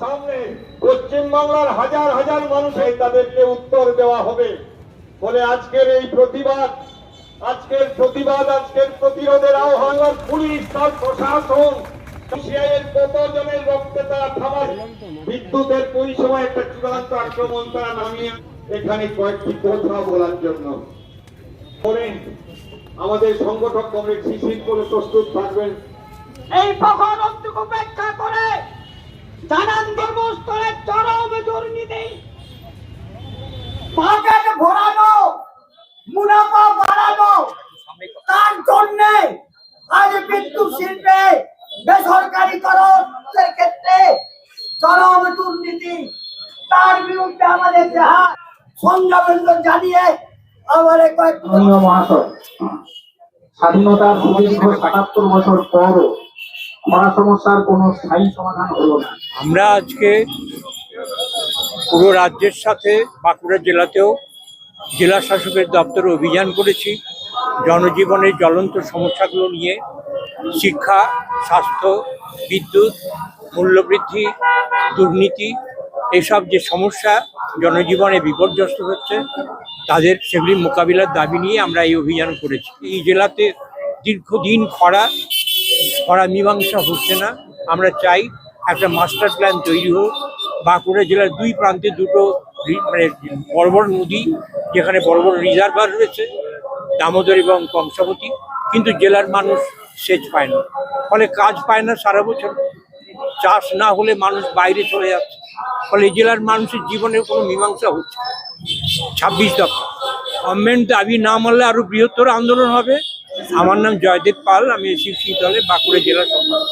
সামনে পশ্চিমবাংলার হাজার হাজার মানুষের তাদেরকে উত্তর দেওয়া হবে বলে আজকের এই প্রতিবাদ, আজকের প্রতিবাদ, আজকের প্রতিরোধের আহ্বান পুলিশ, তার প্রশাসন। কতজনের রক্তে তারা বিদ্যুতের পরিষেবা একটা চূড়ান্ত আক্রমণ তারা নামিয়ে এখানে কয়েকটি কথা বলার জন্য। করেন আমাদের সংগঠক কমরেড শিশির করে প্রস্তুত থাকবেন। এই উপেক্ষা করে কর্মস্থলের চরম দুর্নীতি। পকেট মুনাফা বাড়ানো, তার জন্য আজ বিদ্যুৎ শিল্পে বেসরকারিকরণের ক্ষেত্রে চরম দুর্নীতি তার বিরুদ্ধে আমাদের যাহা সংযম জানিয়ে আমার মহাশয়। স্বাধীনতার সুদীর্ঘ সাতাত্তর বছর পরও খরা সমস্যার কোনো স্থায়ী সমাধান হলো না। আমরা আজকে পুরো রাজ্যের সাথে বাঁকুড়া জেলাতেও জেলা শাসকের দপ্তরে অভিযান করেছি। জনজীবনের জ্বলন্ত সমস্যাগুলো নিয়ে শিক্ষা, স্বাস্থ্য, বিদ্যুৎ, মূল্যবৃদ্ধি, দুর্নীতি, এসব যে সমস্যা জনজীবনে বিপর্যস্ত হচ্ছে, তাদের সেগুলি মোকাবিলার দাবি নিয়ে আমরা এই অভিযান করেছি। এই জেলাতে দীর্ঘদিন খরা খরা মীমাংসা হচ্ছে না। আমরা চাই একটা মাস্টার প্ল্যান তৈরি হোক। বাঁকুড়া জেলার দুই প্রান্তে দুটো মানে বড় বড় নদী, যেখানে বড় বড় রিজার্ভার রয়েছে। দামোদর এবং কংসাবতী, কিন্তু জেলার মানুষ সেচ পায় না। ফলে কাজ পায় না সারা বছর। চাষ না হলে মানুষ বাইরে চলে যাচ্ছে। ফলে জেলার মানুষের জীবনের কোনো মীমাংসা হচ্ছে ছাব্বিশ দফা। গভর্নমেন্ট দাবি না মানলে আরও বৃহত্তর আন্দোলন হবে। আমার নাম জয়দেব পাল। আমি শিবশী দলে বাঁকুড়া জেলা সম্পাদক